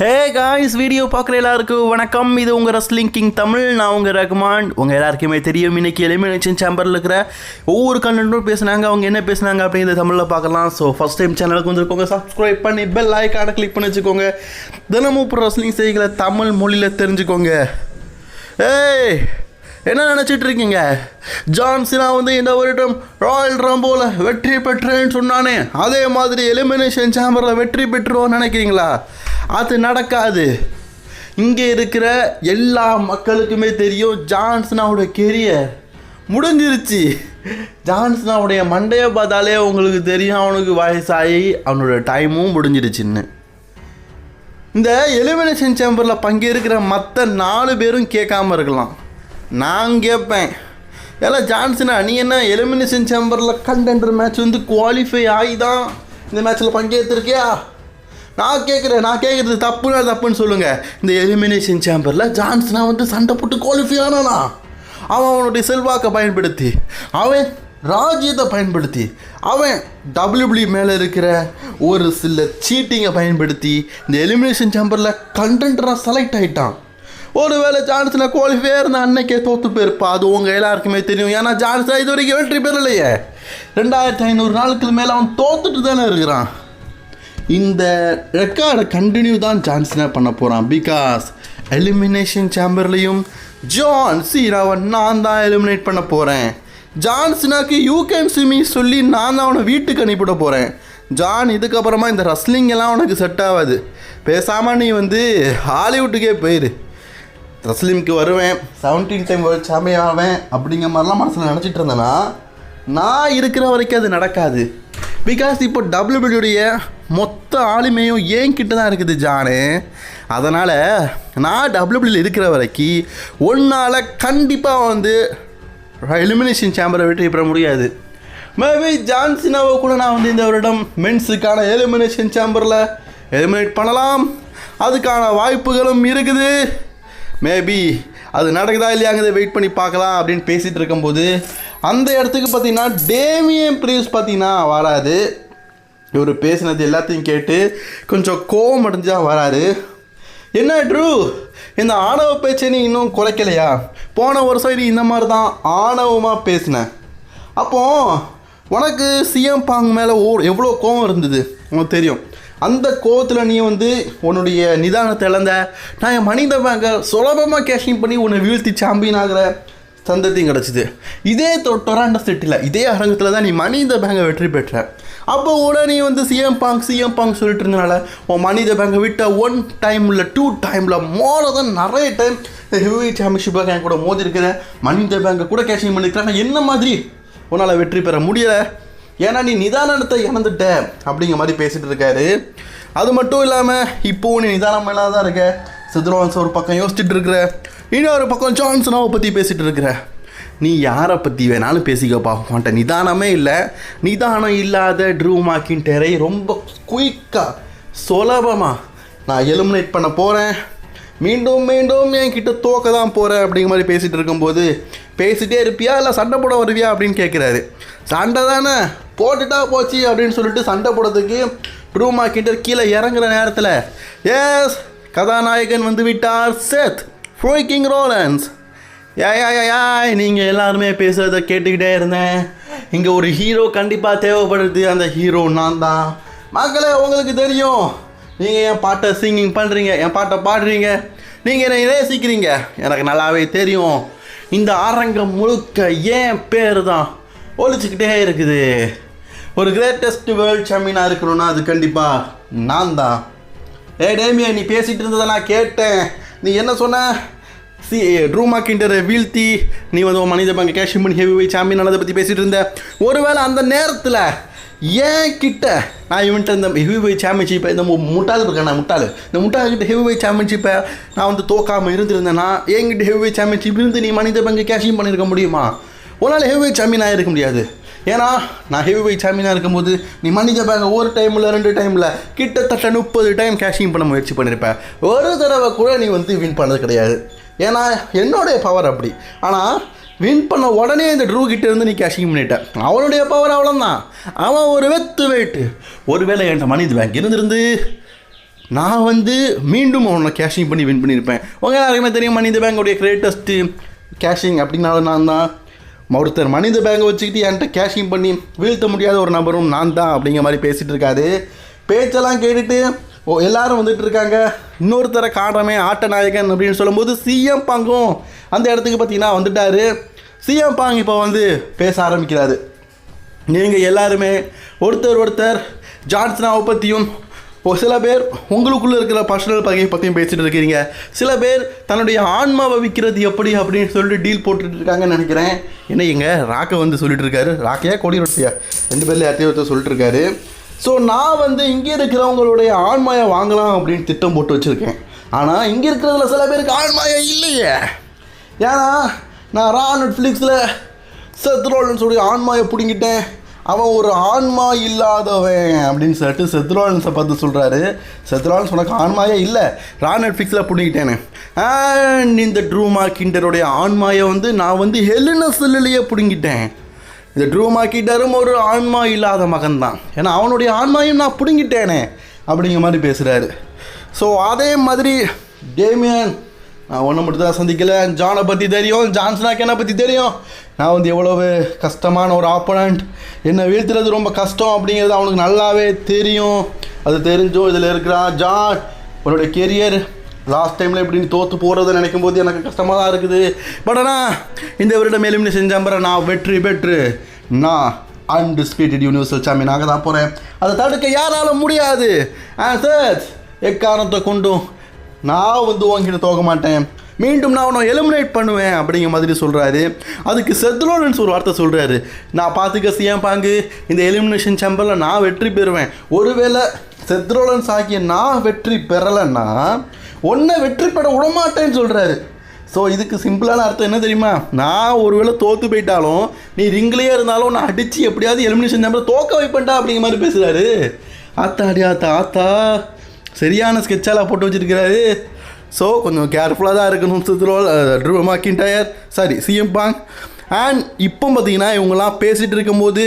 Hey guys video பார்க்குற எல்லாருக்கும் வணக்கம். இது உங்கள் ரஸ்லிங் கிங் தமிழ் நான் உங்கள் ரகுமான். உங்கள் எல்லாருக்குமே தெரியும் இன்னைக்கு எலிமினேஷன் சேம்பரில் இருக்கிற ஒவ்வொரு கண்டென்ட்டும் பேசுனாங்க அவங்க என்ன பேசுனாங்க அப்படிங்கிறத தமிழில் பார்க்கலாம். ஸோ ஃபஸ்ட் டைம் சேனலுக்கு வந்துருக்கோங்க. சப்ஸ்கிரைப் பண்ணி பெல் ஐக்கான கிளிக் பண்ணி வச்சுக்கோங்க. தினமும் இப்போ ரஸ்லிங் செய்திகளை தமிழ் மொழியில் தெரிஞ்சுக்கோங்க. ஏய் என்ன நினச்சிட்டு இருக்கீங்க? ஜான் சினா வந்து இந்த வருடம் ராயல் ரம்போவில் வெற்றி பெற்றேன்னு சொன்னானே. அதே மாதிரி எலிமினேஷன் சேம்பரில் வெற்றி பெற்றுவோன்னு நினைக்கிறீங்களா? அது நடக்காது. இங்கே இருக்கிற எல்லா மக்களுக்குமே தெரியும் ஜான்சனாவோட கெரியர் முடிஞ்சிருச்சு. ஜான்சனாவுடைய மண்டையை பார்த்தாலே உங்களுக்கு தெரியும் அவனுக்கு வயசாகி அவனோட டைமும் முடிஞ்சிருச்சுன்னு. இந்த எலிமினேஷன் சேம்பரில் பங்கேற்கிற மற்ற நாலு பேரும் கேட்காம இருக்கலாம். நான் கேட்பேன். எல்லாம் ஜான்சனா நீ என்ன எலிமினேஷன் சேம்பரில் கண்டென்டர் மேட்ச் வந்து குவாலிஃபை ஆகி தான் இந்த மேட்ச்சில் பங்கேற்றிருக்கியா? நான் கேட்குறேன் நான் கேட்குறது தப்புனா தப்புன்னு சொல்லுங்கள் இந்த எலிமினேஷன் சேம்பரில் ஜான்ஸ்னா வந்து சண்டை போட்டு குவாலிஃபை ஆனானா? அவன் அவனுடைய செல்வாக்கை பயன்படுத்தி அவன் ராஜ்யத்தை பயன்படுத்தி அவன் டபிள்யூபிள்யூ மேலே இருக்கிற ஒரு சில சீட்டிங்கை பயன்படுத்தி இந்த எலிமினேஷன் சேம்பரில் கண்டென்டராக செலக்ட் ஆகிட்டான் ஒரு வேளை ஜான்சனை குவாலிஃபை இருந்தால் அன்னைக்கே தோற்று போயிருப்பா. அது உங்கள் எல்லாருக்குமே தெரியும். ஏன்னா ஜான்சன் இது வரைக்கும் வெற்றி பெறலையே. ரெண்டாயிரத்தி ஐநூறு நாளுக்கு மேலே அவன் தோத்துட்டு தானே இருக்கிறான். இந்த ரெக்கார்டை கண்டினியூ தான் ஜான்சனே பண்ண போகிறான் பிகாஸ் எலிமினேஷன் சேம்பர்லேயும் ஜான் சீராவை நான் தான் எலிமினேட் பண்ண போகிறேன் ஜான்சனாக்கு யூ கேன் சுமி சொல்லி நான் தான் அவனை வீட்டுக்கு அனுப்பிவிட போகிறேன் ஜான் இதுக்கப்புறமா இந்த ரஸ்லிங் எல்லாம் உனக்கு செட் ஆகாது. பேசாமல் நீ வந்து ஹாலிவுட்டுக்கே போயிரு. ரஸ்லிம்க்கு வருவேன். செவன்டீன் டைம் வேர்ல்ட் சாம்பியன் ஆவேன். அப்படிங்கிற மாதிரிலாம் மனசில் நினச்சிட்டு இருந்தேன்னா நான் இருக்கிற வரைக்கும் அது நடக்காது. பிகாஸ் இப்போ டபிள்யூபிள்யூடைய மொத்த ஆளுமையும் ஏன் கிட்ட தான் இருக்குது ஜானு. அதனால் நான் டபிள்யூபிள்யூ இருக்கிற வரைக்கும் ஒன்றால் கண்டிப்பாக வந்து எலிமினேஷன் சேம்பரை வெற்றி பெற முடியாது. மேபி ஜான்சினாவை கூட நான் வந்து இந்த வருடம் மென்ஸுக்கான எலிமினேஷன் சேம்பரில் எலிமினேட் பண்ணலாம். அதுக்கான வாய்ப்புகளும் இருக்குது. மேபி அது நடக்குதா இல்லையாங்கிறத வெயிட் பண்ணி பார்க்கலாம் அப்படின்னு பேசிகிட்டு இருக்கும்போது அந்த இடத்துக்கு பார்த்தீங்கன்னா டேமியன் ப்ரீஸ் பார்த்தீங்கன்னா வராது. இவர் பேசினது எல்லாத்தையும் கேட்டு கொஞ்சம் கோவம் அடைஞ்சா வராரு. என்ன ட்ரூ? இந்த ஆணவ பேச்சை நீ இன்னும் குறைக்கலையா? போன வருஷம் நீ இந்த மாதிரி தான் ஆணவமாக பேசின. அப்போ உனக்கு சிஎம் பாங் மேலே ஓ எவ்வளோ கோவம் இருந்தது? உனக்கு தெரியும். அந்த கோவத்தில் நீ வந்து உன்னுடைய நிதானத்தை இழந்த நான் என் மனித பேங்கை சுலபமாக கேஷிங் பண்ணி உன்னை வீழ்த்தி சாம்பியன் ஆகிற சந்ததியும் கிடச்சிது. இதே தொ- டொராண்டோ சிட்டியில் இதே அரங்கத்தில் தான் நீ மனித பேங்கை வெற்றி பெற்ற. அப்போ கூட நீ வந்து சிஎம் பாங் சிஎம் பாங் சொல்லிட்டு இருந்தனால உன் மனித பேங்கை விட்ட ஒன் டைம் இல்லை டூ டைமில் மோர தான் நிறைய டைம் ஹெவி சாம்பியன்ஷிப்பாக என் கூட மோதி இருக்கிற மனித பேங்கை கூட கேஷிங் பண்ணியிருக்கிறேன் என்ன மாதிரி? உன்னால் வெற்றி பெற முடியலை. ஏன்னா நீ நிதானத்தை இழந்துட்ட அப்படிங்கிற மாதிரி பேசிகிட்டு இருக்காரு. அது மட்டும் இல்லாமல் இப்போவும் நீ நிதானம் இல்லாத தான் இருக்க. சித்ரோன்ஸ் ஒரு பக்கம் யோசிச்சுட்டு இருக்கிற. இன்னொரு பக்கம் ஜான்சனாவை பற்றி பேசிகிட்டு இருக்கிற. நீ யாரை பற்றி வேணாலும் பேசிக்கப்பா உன்ட்ட நிதானமே இல்லை. நிதானம் இல்லாத ட்ரூ மாக்கின்டரை ரொம்ப குயிக்காக சுலபமாக நான் எலிமினேட் பண்ண போகிறேன் மீண்டும் மீண்டும் என் கிட்ட தோக்க தான் போகிறேன் அப்படிங்கிற மாதிரி பேசிகிட்டு இருக்கும்போது பேசிகிட்டே இருப்பியா? இல்லை சண்டை போட வருவியா அப்படின்னு கேட்குறாரு. சண்டை தானே? போட்டுட்டா போச்சு அப்படின்னு சொல்லிட்டு சண்டை போடுறதுக்கு ட்ரூ கிட்ட கீழே இறங்குற நேரத்தில் எஸ் கதாநாயகன் வந்து விட்டார் சேத் ஃப்ரோக்கிங் ரோலன்ஸ் ஏய் நீங்கள் எல்லாருமே பேசுகிறத கேட்டுக்கிட்டே இருந்தேன். இங்கே ஒரு ஹீரோ கண்டிப்பாக தேவைப்படுது அந்த ஹீரோ நான் தான் மக்களே உங்களுக்கு தெரியும். நீங்கள் என் பாட்டை சிங்கிங் பண்ணுறீங்க என் பாட்டை பாடுறீங்க. நீங்கள் என்னை நேசிக்கிறீங்க. எனக்கு நல்லாவே தெரியும். இந்த அரங்கம் முழுக்க ஏன் பேர் தான் ஒழிச்சுக்கிட்டே இருக்குது. ஒரு கிரேட்டஸ்ட் வேர்ல்ட் சாம்பியனாக இருக்கணும்னா அது கண்டிப்பாக நான் தான் ஏ டேமியா நீ பேசிகிட்டு இருந்ததை நான் கேட்டேன். நீ என்ன சொன்ன? சி ட்ரூமா கிண்டரை வீழ்த்தி நீ வந்து உன் மனித பங்கு கேஷ் பண்ணி ஹெவி வை சாம்பியன் ஆனதை பற்றி பேசிகிட்டு இருந்த. ஒருவேளை அந்த நேரத்தில் ஏன் கிட்ட நான் இவன்ட்ட இந்த ஹெவி வெயிட் சாம்பியன்ஷிப்பை இந்த மு- முட்டாள் இருக்கேன் முட்டாள். இந்த முட்டாள் கிட்ட ஹெவி வெயிட் சாம்பியன்ஷிப்பை நான் வந்து தோக்காமல் இருந்திருந்தேன்னா என்கிட்ட ஹெவி வை சாம்பியன்ஷிப் இருந்து நீ மனித பங்கு கேஷிங் பண்ணியிருக்க முடியுமா? உன்னால் ஹெவி வை சாம்பியன் ஆகிருக்க முடியாது. ஏன்னா நான் ஹெவி வெயிட் சாம்பியனாக இருக்கும்போது நீ மனித பேங்க ஒரு டைமில் ரெண்டு டைமில் கிட்டத்தட்ட முப்பது டைம் கேஷிங் பண்ண முயற்சி பண்ணியிருப்பேன் ஒரு தடவை கூட நீ வந்து வின் பண்ணது கிடையாது. ஏன்னா என்னுடைய பவர் அப்படி. ஆனால் வின் பண்ண உடனே இந்த ட்ரூ கிட்டே இருந்து நீ கேஷிங் பண்ணிட்டேன் அவனுடைய பவர் அவ்வளோதான் அவன் ஒரு வெத்து வெயிட்டு ஒருவேளை என்கிட்ட மனித பேங்க் இருந்திருந்து நான் வந்து மீண்டும் அவனை கேஷிங் பண்ணி வின் பண்ணியிருப்பேன் உங்கள் யாருக்குமே தெரியும் மனித பேங்கோடைய கிரேட்டஸ்ட்டு கேஷிங் அப்படின்னாலும் நான் தான் ஒருத்தர் மனித பேங்கை வச்சுக்கிட்டு என்கிட்ட கேஷிங் பண்ணி வீழ்த்த முடியாத ஒரு நபரும் நான் தான் அப்படிங்கிற மாதிரி பேசிகிட்டு இருக்காரு. பேச்செல்லாம் கேட்டுட்டு ஓ எல்லாரும் வந்துட்டு இருக்காங்க. இன்னொருத்தரை காணமே ஆட்ட நாயகன் அப்படின்னு சொல்லும்போது சிஎம் பாங்கும் அந்த இடத்துக்கு பார்த்தீங்கன்னா வந்துட்டாரு. சிஎம் பாங் இப்போ வந்து பேச ஆரம்பிக்கிறாரு. நீங்கள் எல்லாருமே ஒருத்தர் ஒருத்தர் ஜான்சனாவை பற்றியும் இப்போ சில பேர் உங்களுக்குள்ளே இருக்கிற பர்சனல் பகையை பற்றியும் பேசிகிட்டு இருக்கிறீங்க சில பேர் தன்னுடைய ஆன்மாவை விற்கிறது எப்படி அப்படின்னு சொல்லிட்டு டீல் போட்டுட்டு இருக்காங்கன்னு நினைக்கிறேன். என்ன எங்க ராக்கை வந்து சொல்லிட்டு இருக்காரு. ராக்கையா கொடி ரொட்டியா? ரெண்டு பேரில் யார்த்தையும் ஒருத்தர் சொல்லிட்டு இருக்காரு. ஸோ நான் வந்து இங்கே இருக்கிறவங்களுடைய ஆன்மாயை வாங்கலாம் அப்படின்னு திட்டம் போட்டு வச்சுருக்கேன். ஆனால் இங்கே இருக்கிறதுல சில பேருக்கு ஆன்மாயை இல்லையே. ஏன்னா நான் ரா நெட்ஃப்ளிக்ஸில் சத்ரோல்னு சொல்லி ஆன்மாயை பிடுங்கிட்டேன். அவன் ஒரு ஆன்மா இல்லாதவன் அப்படின்னு சொல்லிட்டு செத்ரோலன்ஸை பார்த்து சொல்கிறாரு செத்ரோலன்ஸ் உனக்கு ஆன்மாயே இல்லை. ரா நெட்ஃப்ளிக்ஸில் பிடிங்கிட்டேனே. அண்ட் இந்த ட்ரூமா கிண்டருடைய ஆன்மாயை வந்து நான் வந்து ஹெலின செல்லிலேயே பிடுங்கிட்டேன். இந்த ட்ரூமா கிண்டரும் ஒரு ஆன்மா இல்லாத மகன் தான் ஏன்னா அவனுடைய ஆன்மாயும் நான் பிடுங்கிட்டேனே அப்படிங்கிற மாதிரி பேசுகிறாரு ஸோ அதே மாதிரி டேமியன் நான் ஒன்று மட்டும் தான் சந்திக்கல. ஜானை பற்றி தெரியும். ஜான்சனாக்கு என்னை பற்றி தெரியும். நான் வந்து எவ்வளவு கஷ்டமான ஒரு ஆப்போனண்ட் என்னை வீழ்த்துறது ரொம்ப கஷ்டம் அப்படிங்கிறது அவனுக்கு நல்லாவே தெரியும். அது தெரிஞ்சும் இதில் இருக்கிறான் ஜான் உன்னோட கெரியர் லாஸ்ட் டைமில் இப்படி நீ தோற்று போகிறத நினைக்கும் போது எனக்கு கஷ்டமாக தான் இருக்குது. பட் ஆனால் இந்த வருடம் எலிமினேஷன் சாம்பரை நான் வெற்றி பெற்று நான் அன்டிஸ்பியூட்டட் யூனிவர்சல் சாம்பியனாக தான் போகிறேன் அதை தடுக்க யாராலும் முடியாது. ஆ சார் எக்காரணத்தை கொண்டும் நான் வந்து உங்ககிட்ட தோக்க மாட்டேன். மீண்டும் நான் உன்னை எலிமினேட் பண்ணுவேன் அப்படிங்கிற மாதிரி சொல்கிறாரு அதுக்கு செத்ரோலன்ஸ் ஒரு வார்த்தை சொல்கிறாரு நான் பார்த்துக்க சிஎம் பாங்கு. இந்த எலிமினேஷன் சேம்பரில் நான் வெற்றி பெறுவேன். ஒருவேளை செத்ரோலன்ஸ் ஆகிய நான் வெற்றி பெறலைன்னா ஒன்றை வெற்றி பெற விடமாட்டேன்னு சொல்கிறாரு ஸோ இதுக்கு சிம்பிளான அர்த்தம் என்ன தெரியுமா? நான் ஒருவேளை தோற்று போயிட்டாலும் நீ ரிங்லேயே இருந்தாலும் நான் அடித்து எப்படியாவது எலிமினேஷன் சாம்பரை தோக்க வைப்பேன்டா அப்படிங்கிற மாதிரி பேசுகிறாரு ஆத்தா அடி ஆத்தா ஆத்தா. சரியான ஸ்கெட்சாலாக போட்டு வச்சிருக்கிறாரு. ஸோ கொஞ்சம் கேர்ஃபுல்லாக தான் இருக்கணும் சுத்ரோல் Drew McIntyre sorry CM Punk and இப்போ பார்த்தீங்கன்னா இவங்கெல்லாம் பேசிகிட்டு இருக்கும்போது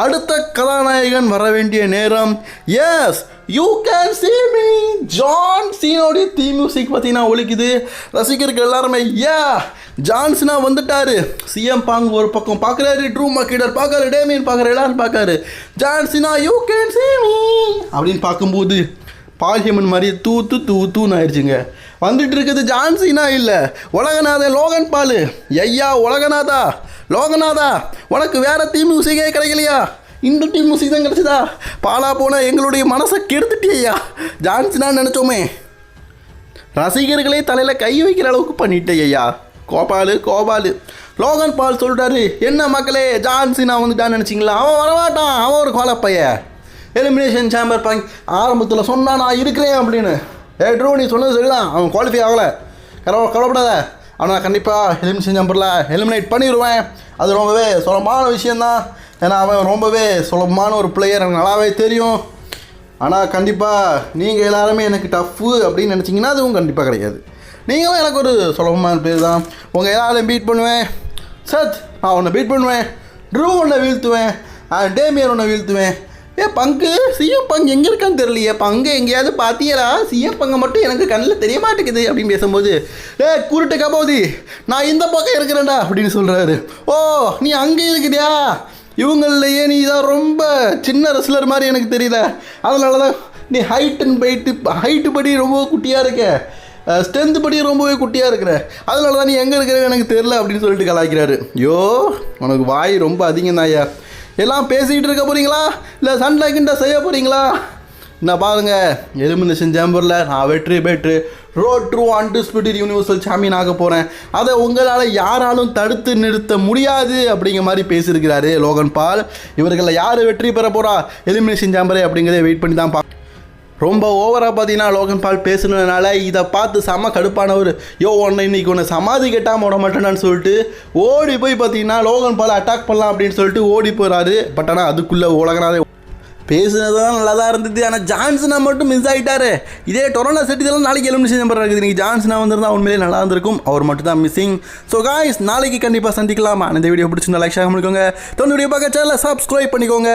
அடுத்த கதாநாயகன் வர வேண்டிய நேரம். Yes you can see me John சீனோடைய தீ மியூசிக் பார்த்தீங்கன்னா ஒழிக்குது ரசிகர்கள் எல்லாருமே யா ஜான்சினா வந்துட்டாரு. சிஎம் பாங் ஒரு பக்கம் பார்க்குறாரு ட்ரூ மக்கீடர் பார்க்குறாரு டேமியன் பார்க்குறாரு எல்லாரும் பார்க்காரு John Cena you can see me அப்படின்னு பார்க்கும்போது பாகியமன் மாதிரி தூத்து தூ தூன்னு ஆயிடுச்சுங்க. வந்துட்டு இருக்குது ஜான்சினா இல்லை. Ulaganathan Logan Paul. ஐயா உலகநாதா. லோகநாதா உனக்கு வேற தீம் மியூசிக்கே கிடைக்கலையா? இந்த டீம் மியூசிக் தான் கிடைச்சதா? பாலா போனால் எங்களுடைய மனசை கெடுத்துட்டியா ஜான்சினான்னு நினச்சோமே. ரசிகர்களே தலையில் கை வைக்கிற அளவுக்கு பண்ணிட்டே ஐயா. கோபாலு கோபாலு. லோகன் பால் சொல்கிறாரு என்ன மக்களே ஜான்சினா வந்துட்டான்னு நினச்சிங்களா? அவன் வரமாட்டான். அவன் ஒரு கோலப்பைய எலிமினேஷன் சேம்பர் பாங்க ஆரம்பத்தில் சொன்னால் நான் இருக்கிறேன் அப்படின்னு. ஏ ட்ரூ நீ சொன்னது சரிதான். அவன் குவாலிஃபை ஆகலை. கலவ கவலைப்படாத. அவனை கண்டிப்பாக எலிமினேஷன் சேம்பரில் எலிமினேட் பண்ணிடுவேன் அது ரொம்பவே சுலபமான விஷயந்தான் ஏன்னா அவன் ரொம்பவே சுலபமான ஒரு பிளேயர் எனக்கு நல்லாவே தெரியும். ஆனால் கண்டிப்பாக நீங்கள் எல்லாருமே எனக்கு டஃப்பு அப்படின்னு நினச்சிங்கன்னா அதுவும் கண்டிப்பாக கிடையாது. நீங்களும் எனக்கு ஒரு சுலபமான பேர் தான். உங்கள் எல்லாரையும் பீட் பண்ணுவேன். சத் நான் உன்னை பீட் பண்ணுவேன். ட்ரூ ஒன்றை வீழ்த்துவேன். டேமியர் ஒன்றை வீழ்த்துவேன். ஏ பங்கு சிஎம் பங்கு எங்கே இருக்கான்னு தெரியலையே. பங்கு எங்கேயாவது பார்த்தீங்களா சிஎம் பங்கு மட்டும் எனக்கு கண்ணில் தெரிய மாட்டேங்குது அப்படின்னு பேசும்போது ஏ குருட்டு கபோதி நான் இந்த பக்கம் இருக்கிறேன்டா அப்படின்னு சொல்கிறாரு ஓ நீ அங்கே இருக்கிறியா இவங்களிலேயே நீ தான் ரொம்ப சின்ன ரெஸ்லர் மாதிரி எனக்கு தெரியல. அதனால தான் நீ ஹைட் அண்ட் பைட்டு ஹைட்டு படி ரொம்ப குட்டியாக இருக்க. ஸ்ட்ரென்த் படி ரொம்பவே குட்டியாக இருக்கிற. அதனால தான் நீ எங்கே இருக்கிற எனக்கு தெரில அப்படின்னு சொல்லிட்டு கலாய்க்கிறாரு. யோ உனக்கு வாய் ரொம்ப அதிகம் ஐயா எல்லாம் பேசிக்கிட்டு இருக்க போகிறீங்களா இல்லை சண்டை கிண்டை செய்ய போகிறீங்களா நான் பாருங்க எலிமினேஷன் சேம்பரில் நான் வெற்றி பெற்று road through undisputed universal champion ஆக போகிறேன் அதை உங்களால் யாராலும் தடுத்து நிறுத்த முடியாது அப்படிங்கிற மாதிரி பேசியிருக்கிறாரு லோகன் பால். இவர்களில் யார் வெற்றி பெற? போகிறா எலிமினேஷன் சாம்பரே அப்படிங்கிறத வெயிட் பண்ணி தான் பா ரொம்ப ஓவராக பார்த்தீங்கன்னா லோகன் பால் பேசுனதுனால இதை பார்த்து செம கடுப்பானவர். யோ உன்னை இன்னைக்கு ஒன்று சமாதி கெட்டாமல் விட மாட்டேனான்னு சொல்லிட்டு ஓடி போய் பார்த்தீங்கன்னா லோகன் பால் அட்டாக் பண்ணலாம் அப்படின்னு சொல்லிட்டு ஓடி போகிறாரு பட் ஆனால் அதுக்குள்ளே உலகனாதே பேசுனது தான் நல்லா தான் இருந்தது. ஆனால் ஜான்சனா மட்டும் மிஸ் ஆகிட்டாரு இதே டொரோனா செட்டிதெல்லாம் நாளைக்கு எலிமினேஷன் நம்பர் இருக்குது. நீங்கள் ஜான்சனா வந்திருந்தால் உண்மையிலே நல்லா இருந்திருக்கும். அவர் மட்டும் தான் மிஸ்ஸிங் ஸோ காய்ஸ் நாளைக்கு கண்டிப்பாக சந்திக்கலாம். இந்த வீடியோ பிடிச்சிருந்தா லைக் ஷேர் பண்ணிக்கோங்க தொண்ணூறு வீடியோ பார்க்க சேனலை சப்ஸ்கிரைப் பண்ணிக்கோங்க.